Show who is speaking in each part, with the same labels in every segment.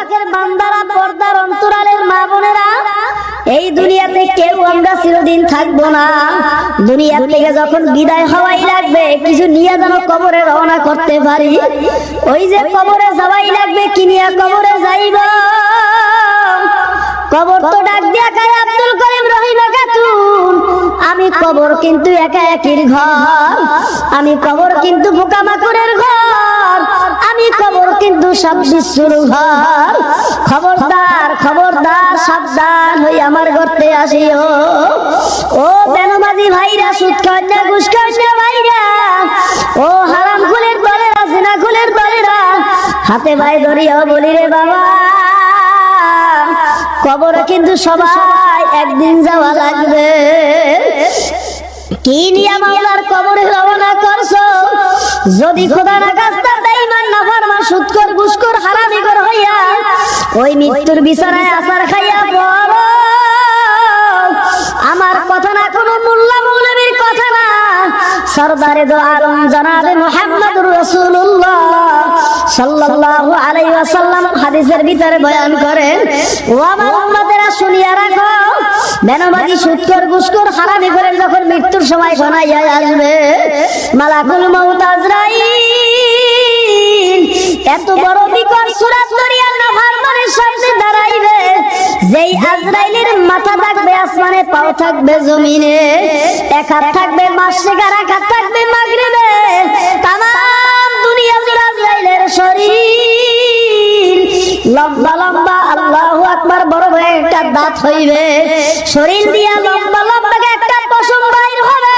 Speaker 1: পাকের বান্দারা পর্দার অন্তরালের মা বোনেরা, এই দুনিয়াতে কেউ আমরা চিরদিন থাকব না। দুনিয়া থেকে যখন বিদায় হওয়াই লাগবে, কিছু নিয়ে যেন কবরে রওনা করতে পারি। ওই যে কবরে যাওয়াই লাগবে কবরে যাইব? কবর তো ডাক দিয়া কায় আব্দুল করিম রহিমা আমি কবর কিন্তু একা একির ঘর। আমি কবর কিন্তু পোকামাকড়ের সব শিশুর ঘর। খবরদার খবরদার, সাবধান হই আমার গর্তে আসিও। ও বেনমাজি ভাইরা সুদ কন্যা ঘুষ ভাইরা, ও হারাম খুলের দলেরা সিনা খুলের দলেরা, হাতে ভাই ধরিয়াও বলি রে বাবা। কবরে কিন্তু সবাই একদিন যাওয়া লাগবে। কি নিয়ে মাওলার কবরে রওনা করছ? যদি না সুদকর ঘুষখোর হারামিকর হইয়া ওই মৃত্যুর আসার খাইয়া পড়ো। আমার কথা না, কোনো মোল্লা মৌলবীর কথা না। সরদারে দো আলম জনাবে মুহাম্মদুর রাসূলুল্লাহ সাল্লাল্লাহু আলাইহি ওয়াসাল্লাম হাদিসের ভিতরে বয়ান করেন, ও আমার উম্মতেরা, শুনিয়া রাখো বেনবাজি সুৎকর গুসকর হারামি করে যখন মৃত্যুর সময় শোনাইয়া আসবে, মালাকুল মউত এত বড় বিকট সুরাত মানে সামনে দাঁড়াইবে। যেই আজরাইলের মাথা থাকবে, আসমানে পাও থাকবে জমিনে, এক হাত থাকবে মাসিকার এক হাত থাকবে মাগরিবে। তামাম দুনিয়া জুড়ে আজরাইলের শরীর, লম্বা বড় একটা দাঁত হইবে। শরীর দিয়া লম্বা লম্বা একটা পশম বাইর হবে।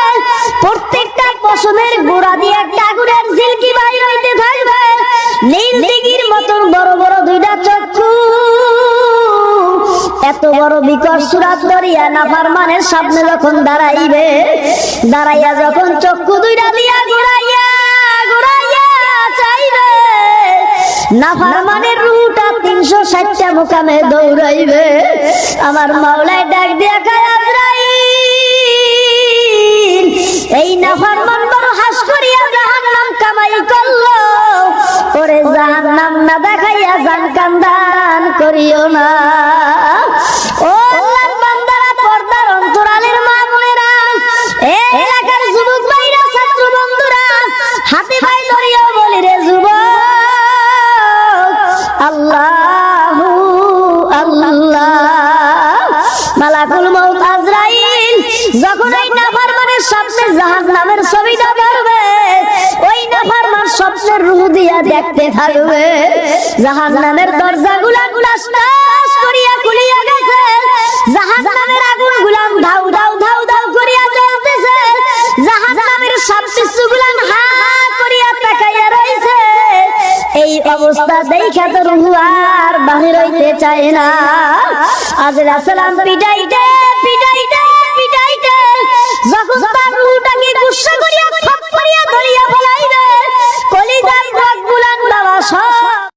Speaker 1: প্রত্যেকটা পশমের গোড়া দিয়ে একটা আগুনের ঝিলকি বাইর হইতে থাকবে নীল মতন বড় বড় দুইটা চক্ষু। এত বড় বিকট সুরাত দরিয়া নাফারমানের সামনে যখন দাঁড়াইবে, দাঁড়াইয়া যখন চক্ষু দুইটা দিয়া ঘুরাইয়া ঘুরাইয়া চাইবে নাফারমানের রুটা তিনশো ষাটটা মোকামে দৌড়াইবে। আমার মাওলায় ডাক দিয়া এই নাফারমান বড় হাস করিয়া জাহান্নাম কামাই করল। ওরে জাহান্নাম না দেখাইয়া জান কান্দান করিও না। অন্তরালের মা যুবক, আল্লাহু জাহাজ নামের ছবিটা পারবে ওই নাফার মার স্বপ্নের রুহ দিয়া দেখতে থাকবে। জাহাজ নামের দরজা গুলা গুলাস করিয়া খুলিয়া গেছে। জাহাজ নামের আগুন গুলাম ধাউ ধাউ ধাউ ধাউ করিয়া জ্বলতেছে। জাহাজ নামের সব শিশু গুলাম হা হা করিয়া তাকাইয়া রইছে। এই অবস্থা দেখা তো রুহু আর বাহির হইতে চায় না। আজ রাসেলাম পিটাইতে পিটাইতে পিটাইতে। যখন তার